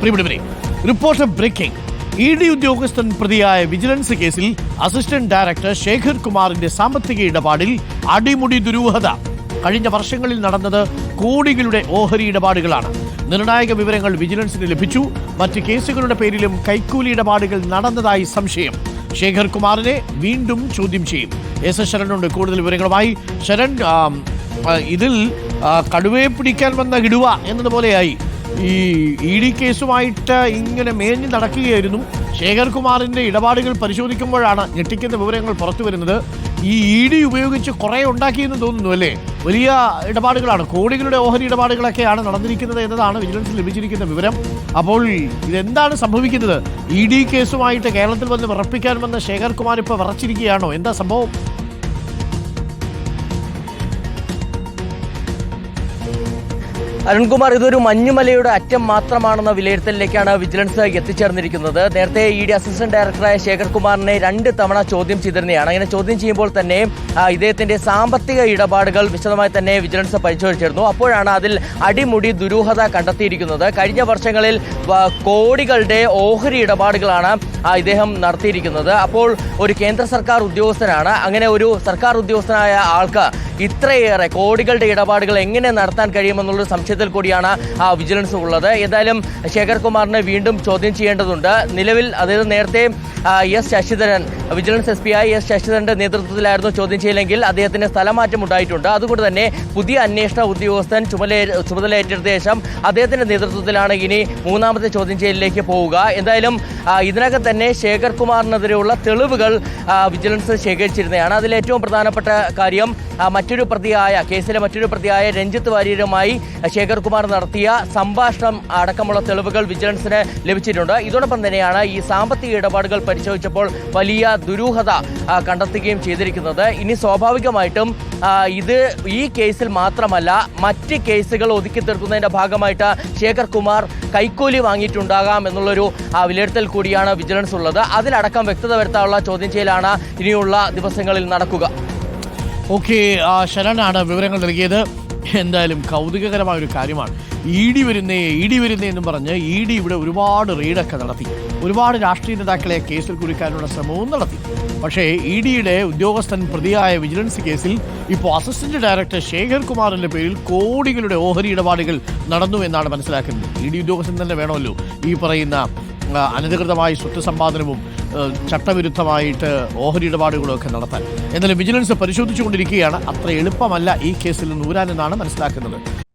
പ്രിയപ്പെട്ടവരെ report breaking. E D ഉദ്യോഗസ്ഥൻ പ്രതിയായ വിജിലൻസ് കേസിൽ അസിസ്റ്റന്റ് ഡയറക്ടർ ശേഖർ കുമാറിന്റെ സാമ്പത്തിക ഇടപാടിൽ അടിമുടി ദുരൂഹത. കഴിഞ്ഞ വർഷങ്ങളിൽ നടന്നത് കോടികളുടെ ഓഹരി ഇടപാടുകളാണ്. നിർണായക വിവരങ്ങൾ വിജിലൻസിന് ലഭിച്ചു. മറ്റ് കേസുകളുടെ പേരിലും കൈക്കൂലി ഇടപാടുകൾ നടന്നതായി സംശയം. ശേഖർ കുമാറിനെ വീണ്ടും ചോദ്യം ചെയ്യും. എസ് എസ് ശരണുണ്ട് കൂടുതൽ വിവരങ്ങളുമായി ശരൺ ഇതിൽ കടുവയെ പിടിക്കാൻ വന്ന ഇടുവ എന്നതുപോലെയായി. ഈ ഇ ഡി കേസുമായിട്ട് ഇങ്ങനെ മേഞ്ഞു നടക്കുകയായിരുന്നു. ശേഖർകുമാറിന്റെ ഇടപാടുകൾ പരിശോധിക്കുമ്പോഴാണ് ഞെട്ടിക്കുന്ന വിവരങ്ങൾ പുറത്തു വരുന്നത്. ഈ ഇ ഡി ഉപയോഗിച്ച് കുറേ ഉണ്ടാക്കിയെന്ന് തോന്നുന്നു അല്ലേ? വലിയ ഇടപാടുകളാണ്. കോടികളുടെ ഓഹരി ഇടപാടുകളൊക്കെയാണ് നടന്നിരിക്കുന്നത് എന്നതാണ് വിജിലൻസിൽ ലഭിച്ചിരിക്കുന്ന വിവരം. അപ്പോൾ ഇതെന്താണ് സംഭവിക്കുന്നത്? ഇ ഡി കേസുമായിട്ട് കേരളത്തിൽ വന്ന് വിറപ്പിക്കാൻ വന്ന ശേഖർകുമാർ ഇപ്പോൾ വിറച്ചിരിക്കുകയാണോ? എന്താ സംഭവം? അരുൺകുമാർ ഇതൊരു മഞ്ഞുമലയുടെ അറ്റം മാത്രമാണെന്ന വിലയിരുത്തലിലേക്കാണ് വിജിലൻസ് എത്തിച്ചേർന്നിരിക്കുന്നത്. നേരത്തെ ഇ ഡി അസിസ്റ്റന്റ് ഡയറക്ടറായ ശേഖർകുമാറിനെ രണ്ട് തവണ ചോദ്യം ചെയ്തിരുന്നതാണ്. അങ്ങനെ ചോദ്യം ചെയ്യുമ്പോൾ തന്നെ ഇദ്ദേഹത്തിന്റെ സാമ്പത്തിക ഇടപാടുകൾ വിശദമായി തന്നെ വിജിലൻസ് പരിശോധിച്ചിരുന്നു. അപ്പോഴാണ് അതിൽ അടിമുടി ദുരൂഹത കണ്ടെത്തിയിരിക്കുന്നത്. കഴിഞ്ഞ വർഷങ്ങളിൽ കോടികളുടെ ഓഹരി ഇടപാടുകളാണ് ഇദ്ദേഹം നടത്തിയിരിക്കുന്നത്. അപ്പോൾ ഒരു കേന്ദ്ര സർക്കാർ ഉദ്യോഗസ്ഥനാണ്. അങ്ങനെ ഒരു സർക്കാർ ഉദ്യോഗസ്ഥനായ ആൾക്ക് ഇത്രയേറെ കോടികളുടെ ഇടപാടുകൾ എങ്ങനെ നടത്താൻ കഴിയുമെന്നുള്ള സംശയത്തിൽ കൂടിയാണ് ആ വിജിലൻസ് ഉള്ളത്. എന്തായാലും ശേഖർ കുമാറിനെ വീണ്ടും ചോദ്യം ചെയ്യേണ്ടതുണ്ട്. നിലവിൽ അതായത് നേരത്തെ S Sasidharan vigilance S P ആയി എസ് ശശിധരന്റെ നേതൃത്വത്തിലായിരുന്നു ചോദ്യം ചെയ്യലെങ്കിൽ അദ്ദേഹത്തിന് സ്ഥലമാറ്റം ഉണ്ടായിട്ടുണ്ട്. അതുകൊണ്ട് തന്നെ പുതിയ അന്വേഷണ ഉദ്യോഗസ്ഥൻ ചുമല ചുമതല ഏറ്റെടുത്ത ശേഷം അദ്ദേഹത്തിന്റെ നേതൃത്വത്തിലാണ് ഇനി മൂന്നാമത്തെ ചോദ്യം ചെയ്യലിലേക്ക് പോവുക. എന്തായാലും ഇതിനകം തന്നെ ശേഖർ കുമാറിനെതിരെയുള്ള തെളിവുകൾ വിജിലൻസ് ശേഖരിച്ചിരുന്നതാണ്. അതിൽ ഏറ്റവും പ്രധാനപ്പെട്ട കാര്യം മറ്റൊരു പ്രതിയായ കേസിലെ മറ്റൊരു പ്രതിയായ രഞ്ജിത്ത് വാര്യരുമായി ശേഖർ കുമാർ നടത്തിയ സംഭാഷണം അടക്കമുള്ള തെളിവുകൾ വിജിലൻസിന് ലഭിച്ചിട്ടുണ്ട്. ഇതോടൊപ്പം തന്നെയാണ് ഈ സാമ്പത്തിക ഇടപാടുകൾ പരിശോധിച്ചപ്പോൾ വലിയ ദുരൂഹത കണ്ടെത്തുകയും ചെയ്തിരിക്കുന്നത്. ഇനി സ്വാഭാവികമായിട്ടും ഇത് ഈ കേസിൽ മാത്രമല്ല മറ്റ് കേസുകൾ ഒതുക്കി തീർക്കുന്നതിന്റെ ഭാഗമായിട്ട് ശേഖർ കുമാർ കൈക്കൂലി വാങ്ങിയിട്ടുണ്ടാകാം എന്നുള്ളൊരു വിലയിരുത്തൽ കൂടിയാണ് വിജിലൻസ് ഉള്ളത്. അതിലടക്കം വ്യക്തത വരുത്താനുള്ള ചോദ്യം ചെയ്യലാണ് ഇനിയുള്ള ദിവസങ്ങളിൽ നടക്കുക. ഓക്കെ ശരണാണ് വിവരങ്ങൾ നൽകിയത്. എന്തായാലും കൗതുകകരമായ ഒരു കാര്യമാണ്. ഇ ഡി വരുന്നേ ഇ ഡി വരുന്നേ എന്നും പറഞ്ഞ് ഇ ഡി ഇവിടെ ഒരുപാട് റെയ്ഡൊക്കെ നടത്തി. ഒരുപാട് രാഷ്ട്രീയ നേതാക്കളെ കേസിൽ കുരുക്കാനുള്ള ശ്രമവും നടത്തി. പക്ഷേ ഇ ഡിയുടെ ഉദ്യോഗസ്ഥൻ പ്രതിയായ വിജിലൻസ് കേസിൽ ഇപ്പോൾ അസിസ്റ്റന്റ് ഡയറക്ടർ ശേഖർ കുമാറിന്റെ പേരിൽ കോടികളുടെ ഓഹരി ഇടപാടുകൾ നടന്നു എന്നാണ് മനസ്സിലാക്കുന്നത്. ഇ ഡി ഉദ്യോഗസ്ഥൻ തന്നെ വേണമല്ലോ ഈ പറയുന്ന അനധികൃതമായി സ്വത്ത് സമ്പാദനവും ചട്ടവിരുദ്ധമായിട്ട് ഓഹരി ഇടപാടുകളൊക്കെ നടത്താൻ. എന്നാലും വിജിലൻസ് പരിശോധിച്ചുകൊണ്ടിരിക്കുകയാണ്. അത്ര എളുപ്പമല്ല ഈ കേസിൽ നിന്ന് ഊരാനെന്നാണ് മനസ്സിലാക്കുന്നത്.